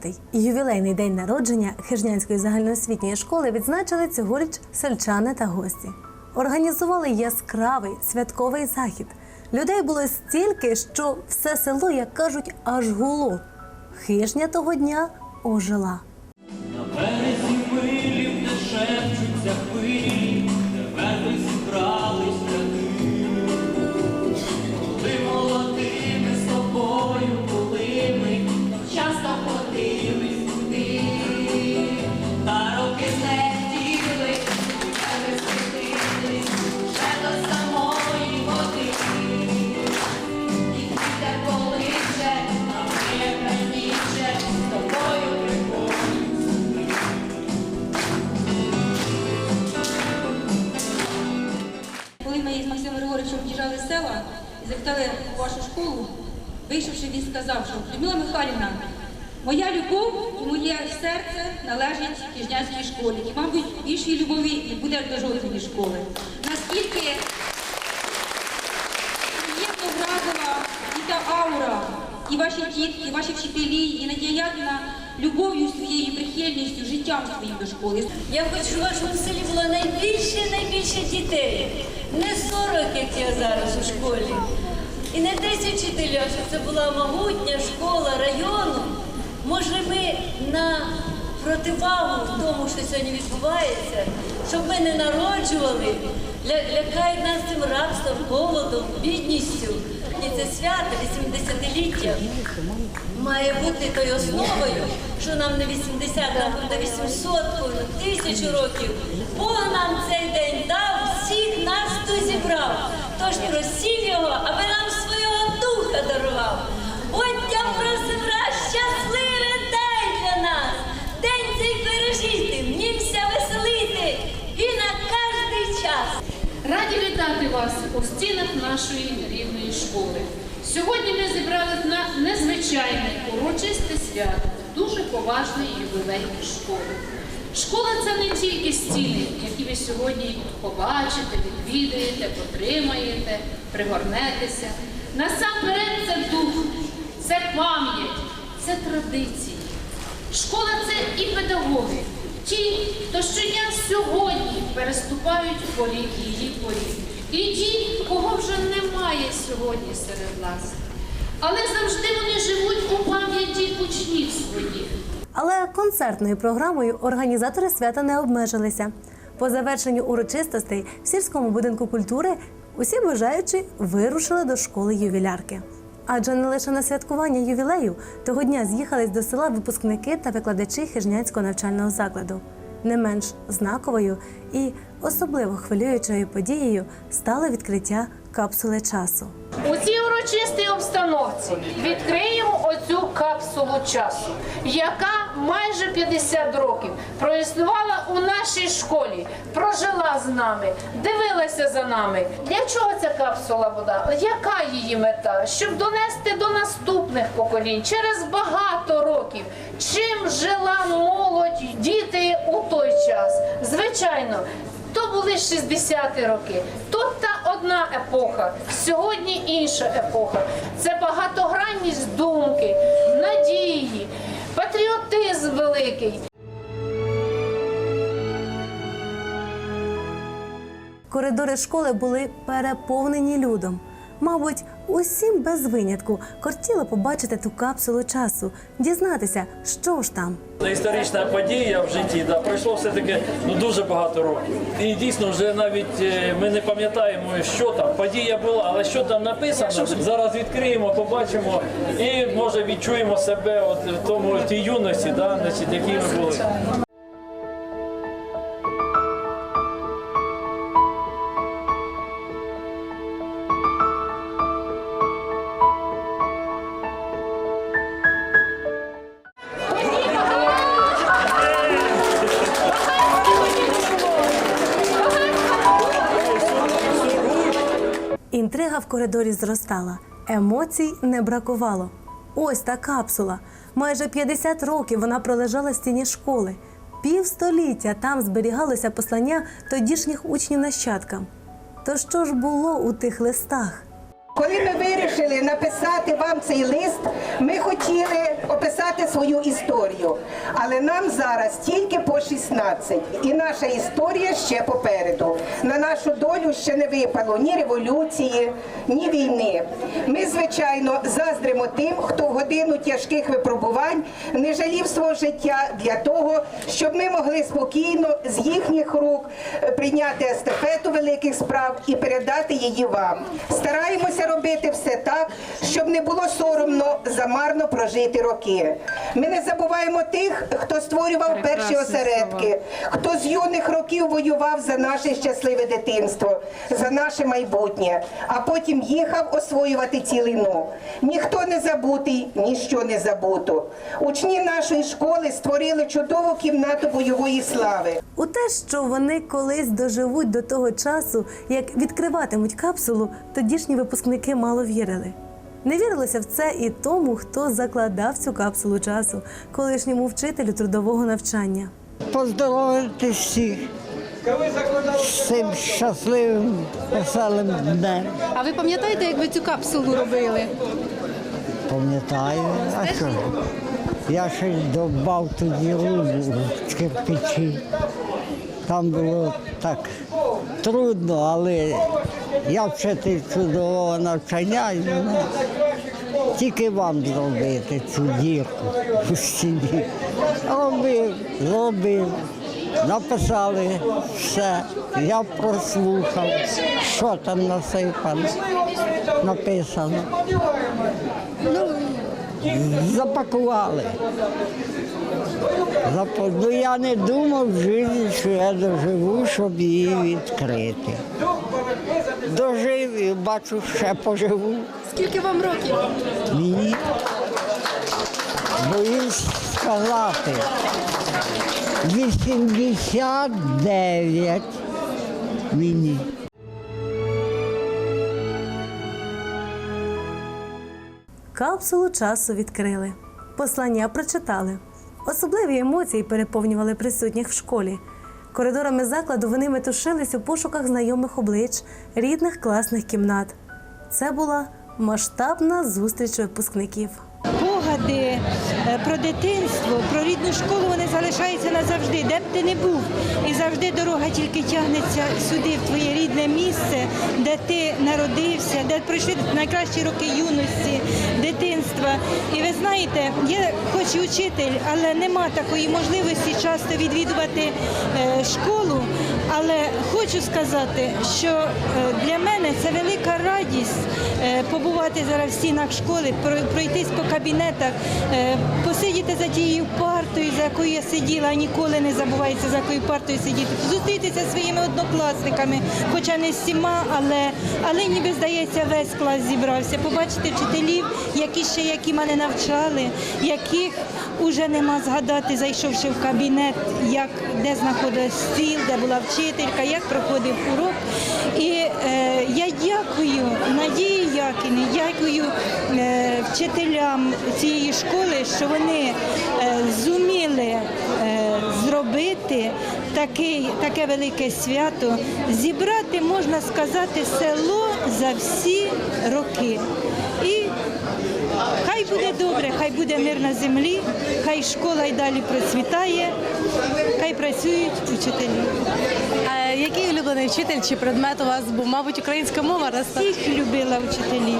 125-й ювілейний день народження Хижнянської загальноосвітньої школи відзначили цьогоріч сельчани та гості. Організували яскравий святковий захід. Людей було стільки, що все село, як кажуть, аж гуло. Хижня того дня ожила. На березі хвилів, де шепчуться хвилі, В'їжджали з села і завітали у вашу школу, вийшовши, він сказав, що Людмила Михайлівна, моя любов і моє серце належить Кіжнянській школі. І, мабуть, більшої любові не буде до жодної школи. Наскільки приємно вразила і та аура, і ваші дітки, і ваші вчителі, і Надія Ядина любов'ю своєю, прихильністю, життям своїм до школи. Я хочу, в вашому селі було найбільше, найбільше дітей. Не 40, як я зараз у школі. І не 10 вчителів, щоб це була могутня школа району. Може, ми на противагу в тому, що сьогодні відбувається, щоб ми не народжували, ля- лякають нас цим рабством, голодом, бідністю. І це свято 80-ліття має бути тою основою, що нам не 80, нам буде 800, тисячу років. Бог нам цей день дав, всіх нас тут зібрав. Тож просів його, аби нам свого духа дарував. Будьте просим раз, щасливий день для нас. День цей пережити, внімся веселити і на кожний час. Раді вітати вас у стінах нашої рідної школи. Сьогодні ми зібрались на незвичайне урочисте свято, дуже поважний ювілей школи. Школа це не тільки стіни, які ви сьогодні побачите, відвідаєте, потримаєте, пригорнетеся. Насамперед це дух, це пам'ять, це традиції. Школа це і педагоги, ті, хто щодня сьогодні переступають поріг її поріг. І ті, кого вже немає сьогодні серед нас. Але завжди вони живуть у пам'яті учнів своїх. Але концертною програмою організатори свята не обмежилися. По завершенню урочистостей в сільському будинку культури усі бажаючі вирушили до школи ювілярки. Адже не лише на святкування ювілею того дня з'їхались до села випускники та викладачі хижняцького навчального закладу. Не менш знаковою і особливо хвилюючою подією стало відкриття капсули часу. У цій урочистій обстановці відкриємо оцю капсулу часу, яка майже 50 років проіснувала у нашій школі, прожила з нами, дивилася за нами. Для чого ця капсула була? Яка її мета? Щоб донести до наступних поколінь через багато років, чим жила Звичайно, то були 60-ті роки, то та одна епоха, сьогодні інша епоха. Це багатогранність думки, надії, патріотизм великий. Коридори школи були переповнені людом. Мабуть, усім без винятку кортіло побачити ту капсулу часу, дізнатися, що ж там. Історична подія в житті, да, пройшло все-таки ну, дуже багато років. І дійсно вже навіть е, ми не пам'ятаємо, що там. Подія була, але що там написано, зараз відкриємо, побачимо і може відчуємо себе от в тому в тій юності, да, значить, які ми були. Інтрига в коридорі зростала, емоцій не бракувало. Ось та капсула. Майже 50 років вона пролежала в стіні школи. Півстоліття там зберігалося послання тодішніх учнів нащадкам. То що ж було у тих листах? Коли ми вирішили написати вам цей лист, ми хотіли описати свою історію. Але нам зараз тільки по 16. І наша історія ще попереду. На нашу долю ще не випало ні революції, ні війни. Ми, звичайно, заздримо тим, хто в годину тяжких випробувань не жалів свого життя для того, щоб ми могли спокійно з їхніх рук прийняти естафету великих справ і передати її вам. Стараємося робити все так, щоб не було соромно за марно прожити роки. Ми не забуваємо тих, хто створював перші осередки, хто з юних років воював за наше щасливе дитинство, за наше майбутнє, а потім їхав освоювати цілину. Ніхто не забутий, ніщо не забуто. Учні нашої школи створили чудову кімнату бойової слави. У те, що вони колись доживуть до того часу, як відкриватимуть капсулу, тодішні випускники мало вірили. Не вірилося в це і тому, хто закладав цю капсулу часу, колишньому вчителю трудового навчання. поздоровити всіх з цим щасливим, веселим днем. А ви пам'ятаєте, як ви цю капсулу робили? Пам'ятаю, а що? Я ще й довбав тоді рубу в кирпичі. Там було так трудно, але я вчитель трудового навчання, мене тільки вам зробити цю дірку у стіні. Робив, зробив. Написали все, я прослухав, що там насипано, написано. Ну, запакували. Ну, я не думав в житті, що я доживу, щоб її відкрити. Дожив і бачу, ще поживу. Скільки вам років? Ні. Боюсь сказати. 89 мені. Капсулу часу відкрили. Послання прочитали. Особливі емоції переповнювали присутніх в школі. Коридорами закладу вони метушились у пошуках знайомих облич, рідних класних кімнат. Це була масштабна зустріч випускників. Спогади е, про дитинство, про рідну школу вони залишаються назавжди, де б ти не був. І завжди дорога тільки тягнеться сюди, в твоє рідне місце, де ти народився, де пройшли найкращі роки юності, дитинства. І ви знаєте, я хоч і учитель, але нема такої можливості часто відвідувати е, школу. Але хочу сказати, що е, для мене це велика радість е, побувати зараз в стінах школи, пройтись по кабінетах, посидіти за тією партою, за якою я сиділа, ніколи не забувається, за якою партою сидіти, зустрітися зі своїми однокласниками, хоча не всіма, але, але ніби здається, весь клас зібрався. Побачити вчителів, які ще які мене навчали, яких уже нема згадати, зайшовши в кабінет, як де знаходився стіл, де була вчителька, як проходив урок. І е, я дякую Надії Якіні, дякую е, вчителям цієї школи, що вони е, зуміли е, зробити такий, таке велике свято, зібрати, можна сказати, село за всі роки. Буде добре, хай буде мир на землі, хай школа й далі процвітає, хай працюють вчителі. А який улюблений вчитель чи предмет у вас був? Мабуть, українська мова Всіх любила вчителів,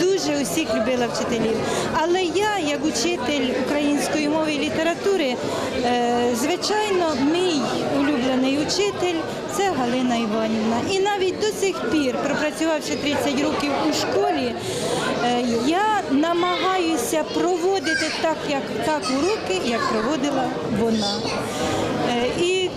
дуже усіх любила вчителів. Але я, як учитель української мови і літератури, е, звичайно, мій улюблений учитель це Галина Іванівна. І навіть до сих пір, пропрацювавши 30 років у школі, е, я намагаюся проводити так, як так уроки, як проводила вона. Е, І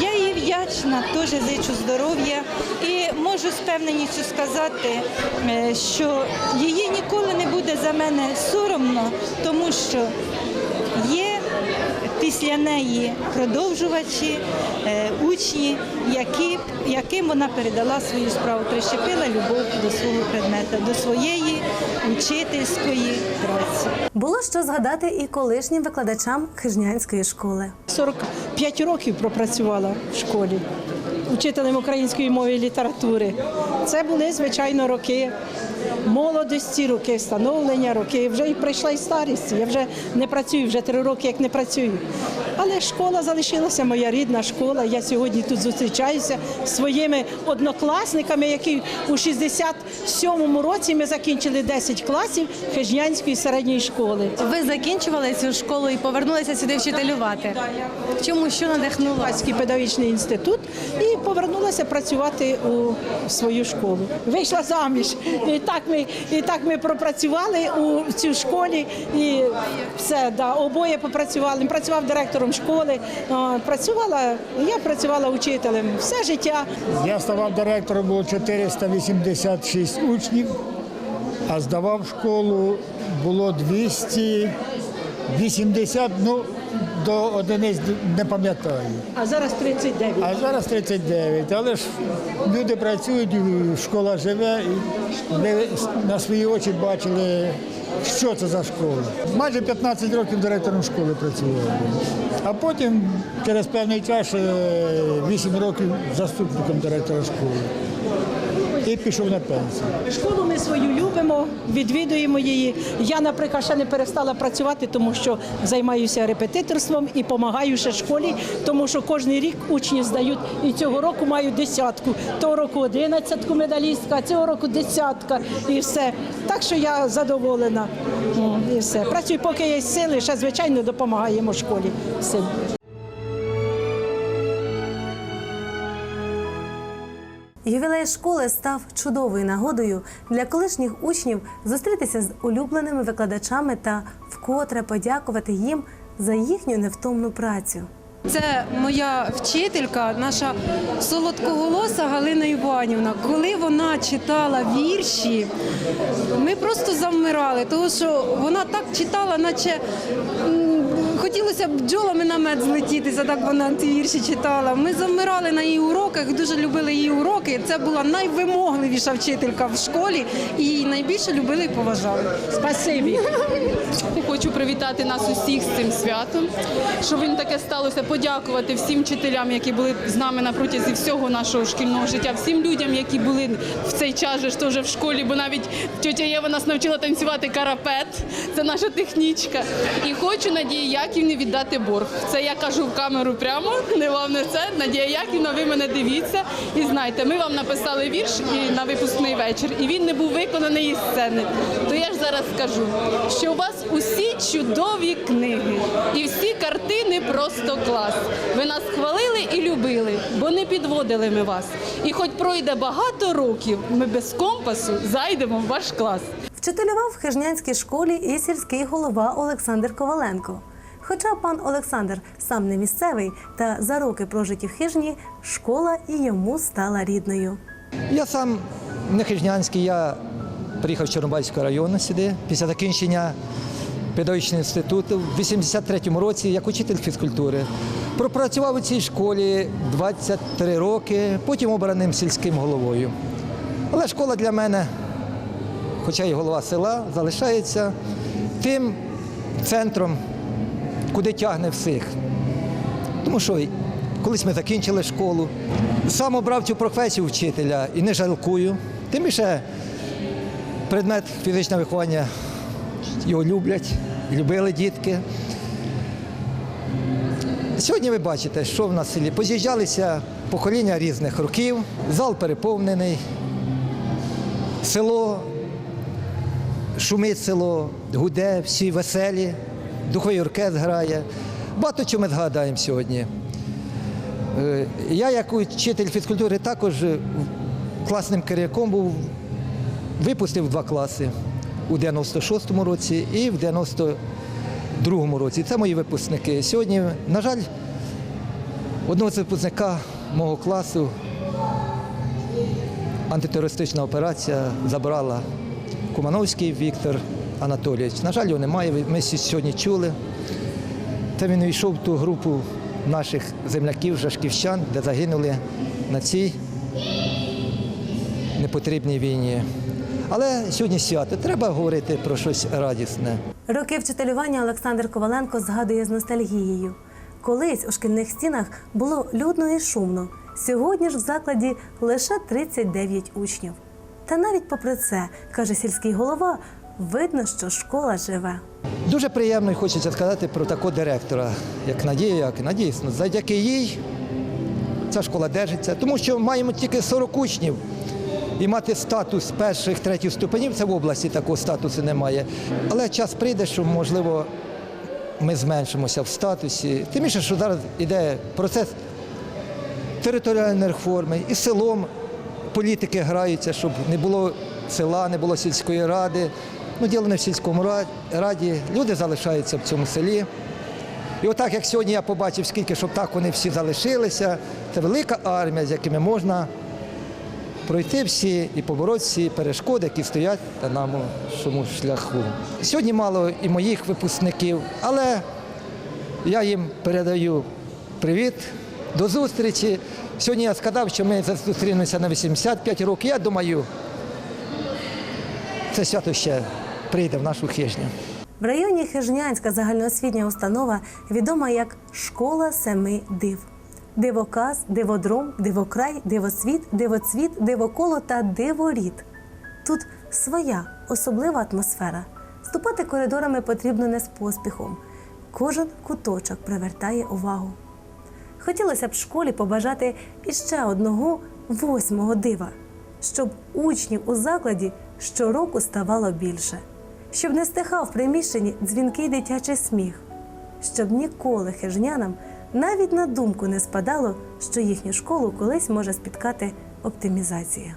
я їй вдячна, теж зичу здоров'я і можу з певненістю сказати, е, що її ніколи не буде за мене соромно, тому що є після неї продовжувачі, е, учні, які, яким вона передала свою справу, прищепила любов до свого предмета, до своєї учительської праці. Було що згадати і колишнім викладачам Хижнянської школи. 45 років пропрацювала в школі учителем української мови і літератури. Це були, звичайно, роки молодості, роки становлення, роки вже і прийшла і старість. Я вже не працюю, вже три роки як не працюю. Але школа залишилася, моя рідна школа. Я сьогодні тут зустрічаюся з своїми однокласниками, які у 67-му році ми закінчили 10 класів Хижнянської середньої школи. Ви закінчували цю школу і повернулися сюди вчителювати. Чому що надихнуло? Харківський педагогічний інститут і повернулася працювати у свою школу. Вийшла заміж. І так ми, і так ми пропрацювали у цій школі. І все, да, обоє попрацювали. Працював директором школи, працювала, я працювала учителем все життя. Я ставав директором, було 486 учнів, а здавав школу було 280, ну до одиниць не пам'ятаю. А зараз 39. А зараз 39. Але ж люди працюють, школа живе, і ви на свої очі бачили, що це за школа. Майже 15 років директором школи працював. А потім через певний час е, 8 років заступником директора школи. Пішов на пенсію. Школу ми свою любимо, відвідуємо її. Я, наприклад, ще не перестала працювати, тому що займаюся репетиторством і допомагаю ще школі, тому що кожен рік учні здають і цього року маю десятку. Того року одинадцятку медалістка, а цього року десятка і все. Так що я задоволена. І все. Працюю, поки є сили, ще звичайно допомагаємо школі. Все. Ювілей школи став чудовою нагодою для колишніх учнів зустрітися з улюбленими викладачами та вкотре подякувати їм за їхню невтомну працю. Це моя вчителька, наша солодкоголоса Галина Іванівна. Коли вона читала вірші, ми просто завмирали, тому що вона так читала, наче хотілося б бджолами на мед злетітися, так вона ці вірші читала. Ми завмирали на її уроках, дуже любили її уроки. Це була найвимогливіша вчителька в школі і її найбільше любили і поважали. Спасибі. Хочу привітати нас усіх з цим святом, щоб він таке сталося. Подякувати всім вчителям, які були з нами на протязі всього нашого шкільного життя, всім людям, які були в цей час же теж в школі, бо навіть тетя Єва нас навчила танцювати карапет. Це наша технічка. І хочу Надії Яківні віддати борг. Це я кажу в камеру прямо, не вам не це. Надія Яківна, ви мене дивіться і знайте, ми вам написали вірш і на випускний вечір, і він не був виконаний із сцени. То я ж зараз скажу, що у вас усі чудові книги і всі картини просто клас. Ви нас хвалили і любили, бо не підводили ми вас. І хоч пройде багато років, ми без компасу зайдемо в ваш клас. Вчителював в Хижнянській школі і сільський голова Олександр Коваленко. Хоча пан Олександр сам не місцевий, та за роки прожиті в хижні, школа і йому стала рідною. Я сам не хижнянський, я приїхав з Чорнобайського району сюди після закінчення педагогічного інституту в 83-му році як учитель фізкультури. Пропрацював у цій школі 23 роки, потім обраним сільським головою. Але школа для мене, хоча й голова села, залишається тим центром, куди тягне всіх. Тому що колись ми закінчили школу. Сам обрав цю професію вчителя і не жалкую. Тим більше предмет фізичного виховання його люблять, любили дітки. Сьогодні ви бачите, що в нас селі. Поз'їжджалися покоління різних років, зал переповнений, село, шумить село, гуде, всі веселі, духовий оркестр грає. Багато чого ми згадаємо сьогодні. Е, Я, як учитель фізкультури, також класним керівником був, випустив два класи у 96-му році і в 92-му році. Це мої випускники. Сьогодні, на жаль, одного з випускника мого класу антитерористична операція забрала Кумановський Віктор Анатолійович. На жаль, його немає. Ми сьогодні чули. Це він увійшов в ту групу наших земляків, жашківщан, де загинули на цій непотрібній війні. Але сьогодні свято. Треба говорити про щось радісне. Роки вчителювання Олександр Коваленко згадує з ностальгією. Колись у шкільних стінах було людно і шумно. Сьогодні ж в закладі лише 39 учнів. Та навіть попри це, каже сільський голова, видно, що школа живе. Дуже приємно і хочеться сказати про такого директора, як Надія Якина. Дійсно, завдяки їй ця школа держиться, тому що маємо тільки 40 учнів. І мати статус перших, третіх ступенів, це в області такого статусу немає. Але час прийде, що, можливо, ми зменшимося в статусі. Тим більше, що зараз йде процес територіальної реформи, і селом політики граються, щоб не було села, не було сільської ради. Ну, діло не в сільському раді, люди залишаються в цьому селі. І отак, як сьогодні я побачив, скільки щоб так вони всі залишилися, це велика армія, з якими можна пройти всі і побороти всі перешкоди, які стоять на нашому шляху. Сьогодні мало і моїх випускників, але я їм передаю привіт, до зустрічі. Сьогодні я сказав, що ми зустрінемося на 85 років. Я думаю, це свято ще прийде в нашу хижню. В районі Хижнянська загальноосвітня установа відома як Школа семи див. Дивоказ, диводром, дивокрай, дивосвіт, дивоцвіт, дивоколо та диворід. Тут своя особлива атмосфера. Ступати коридорами потрібно не з поспіхом. Кожен куточок привертає увагу. Хотілося б школі побажати іще одного восьмого дива, щоб учнів у закладі щороку ставало більше, щоб не стихав в приміщенні дзвінкий дитячий сміх, щоб ніколи хижнянам навіть на думку не спадало, що їхню школу колись може спіткати оптимізація.